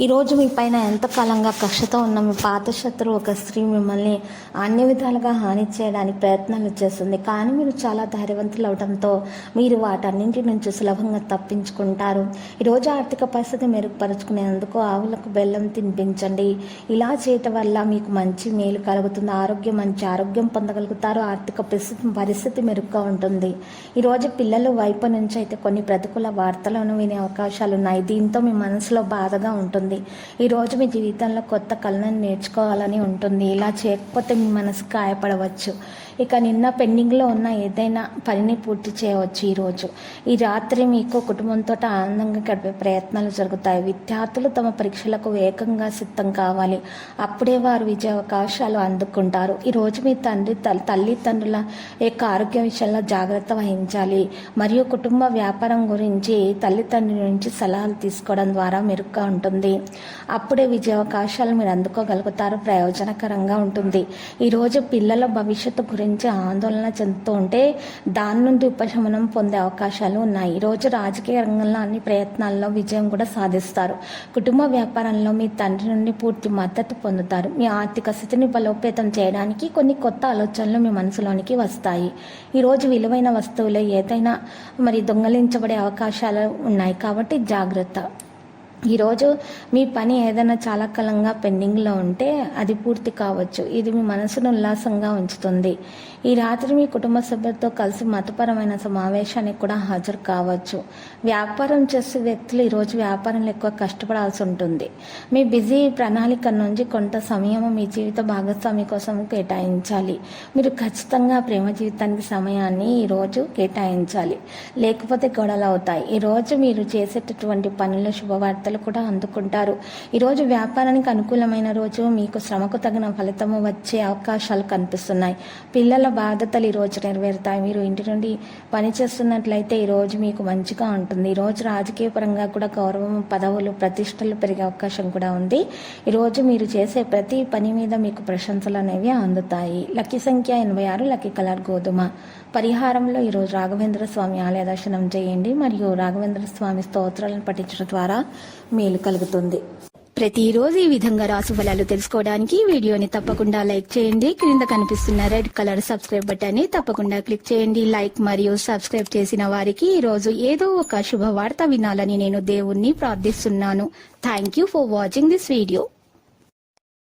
ఈ రోజు మీ పైన ఎంతకాలంగా కక్షతో ఉన్న మీ పాత శత్రువు ఒక స్త్రీ మిమ్మల్ని అన్ని విధాలుగా హాని చేయడానికి ప్రయత్నాలు చేస్తుంది. కానీ మీరు చాలా ధైర్యవంతులు అవడంతో మీరు వాటన్నింటి నుంచి సులభంగా తప్పించుకుంటారు. ఈరోజు ఆర్థిక పరిస్థితి మెరుగుపరుచుకునేందుకు ఆవులకు బెల్లం తినిపించండి. ఇలా చేయటం వల్ల మీకు మంచి మేలు కలుగుతుంది. ఆరోగ్యం మంచి ఆరోగ్యం పొందగలుగుతారు. ఆర్థిక పరిస్థితి పరిస్థితి మెరుగ్గా ఉంటుంది. ఈరోజు పిల్లల వైపు నుంచి అయితే కొన్ని ప్రతికూల వార్తలను వినే అవకాశాలు ఉన్నాయి దీంతో మీ మనసులో బాధగా ఉంటుంది. ఈరోజు మీ జీవితంలో కొత్త కళను నేర్చుకోవాలని ఉంటుంది. ఇలా చేయకపోతే మీ మనసు గాయపడవచ్చు. ఇక నిన్న పెండింగ్లో ఉన్న ఏదైనా పనిని పూర్తి చేయవచ్చు ఈరోజు ఈ రాత్రి మీకు కుటుంబంతో ఆనందంగా గడిపే ప్రయత్నాలు జరుగుతాయి. విద్యార్థులు తమ పరీక్షలకు వేగంగా సిద్ధం కావాలి. అప్పుడే వారు విజయ అవకాశాలు అందుకుంటారు. ఈరోజు మీ తండ్రి తల్లిదండ్రుల యొక్క ఆరోగ్య విషయంలో జాగ్రత్త వహించాలి. మరియు కుటుంబ వ్యాపారం గురించి తల్లిదండ్రుల నుంచి సలహాలు తీసుకోవడం ద్వారా మెరుగ్గా ఉంటుంది. అప్పుడే విజయ అవకాశాలు మీరు అందుకోగలుగుతారు. ప్రయోజనకరంగా ఉంటుంది. ఈరోజు పిల్లల భవిష్యత్తు గురించి ఆందోళన చెందుతూ ఉంటే దాని నుండి ఉపశమనం పొందే అవకాశాలు ఉన్నాయి. ఈరోజు రాజకీయ రంగంలో అన్ని ప్రయత్నాల్లో విజయం కూడా సాధిస్తారు. కుటుంబ వ్యాపారంలో మీ తండ్రి నుండి పూర్తి మద్దతు పొందుతారు. మీ ఆర్థిక స్థితిని బలోపేతం చేయడానికి కొన్ని కొత్త ఆలోచనలు మీ మనసులోనికి వస్తాయి. ఈరోజు విలువైన వస్తువులు ఏదైనా మరి దొంగలించబడే అవకాశాలు ఉన్నాయి కాబట్టి జాగ్రత్త. ఈరోజు మీ పని ఏదైనా చాలా కాలంగా పెండింగ్లో ఉంటే అది పూర్తి కావచ్చు. ఇది మీ మనసును ఉల్లాసంగా ఉంచుతుంది. ఈ రాత్రి మీ కుటుంబ సభ్యులతో కలిసి మతపరమైన సమావేశానికి కూడా హాజరు కావచ్చు. వ్యాపారం చేసే వ్యక్తులు ఈరోజు వ్యాపారంలో ఎక్కువ కష్టపడాల్సి ఉంటుంది. మీ బిజీ ప్రణాళిక నుంచి కొంత సమయం మీ జీవిత భాగస్వామి కోసం కేటాయించాలి. మీరు ఖచ్చితంగా ప్రేమ జీవితానికి సమయాన్ని ఈరోజు కేటాయించాలి. లేకపోతే గొడవలు అవుతాయి. ఈరోజు మీరు చేసేటటువంటి పనుల శుభవార్తలు కూడా అందుకుంటారు. ఈరోజు వ్యాపారానికి అనుకూలమైన రోజు మీకు శ్రమకు తగిన ఫలితము వచ్చే అవకాశాలు కనిపిస్తున్నాయి. పిల్లల బాధ్యతలు ఈరోజు నెరవేరుతాయి. మీరు ఇంటి నుండి పని చేస్తున్నట్లయితే ఈరోజు మీకు మంచిగా ఉంటుంది. ఈరోజు రాజకీయ పరంగా కూడా గౌరవం పదవులు ప్రతిష్టలు పెరిగే అవకాశం కూడా ఉంది. ఈరోజు మీరు చేసే ప్రతి పని మీద మీకు ప్రశంసలు అనేవి అందుతాయి. లక్కీ సంఖ్య ఎనభై ఆరు లక్కీ కలర్ గోధుమ. పరిహారంలో ఈరోజు రాఘవేంద్ర స్వామి ఆలయ దర్శనం చేయండి మరియు రాఘవేంద్ర స్వామి స్తోత్రాలను పఠించడం ద్వారా మేలు కలుగుతుంది. ప్రతిరోజు ఈ విధంగా రాసు ఫలాలు తెలుసుకోవడానికి వీడియోని తప్పకుండా లైక్ చేయండి. క్రింద కనిపిస్తున్న రెడ్ కలర్ సబ్స్క్రైబ్ బటన్ని తప్పకుండా క్లిక్ చేయండి. లైక్ మరియు సబ్స్క్రైబ్ చేసిన వారికి ఈ రోజు ఏదో ఒక శుభవార్త వినాలని నేను దేవుణ్ణి ప్రార్థిస్తున్నాను. Thank you for watching this video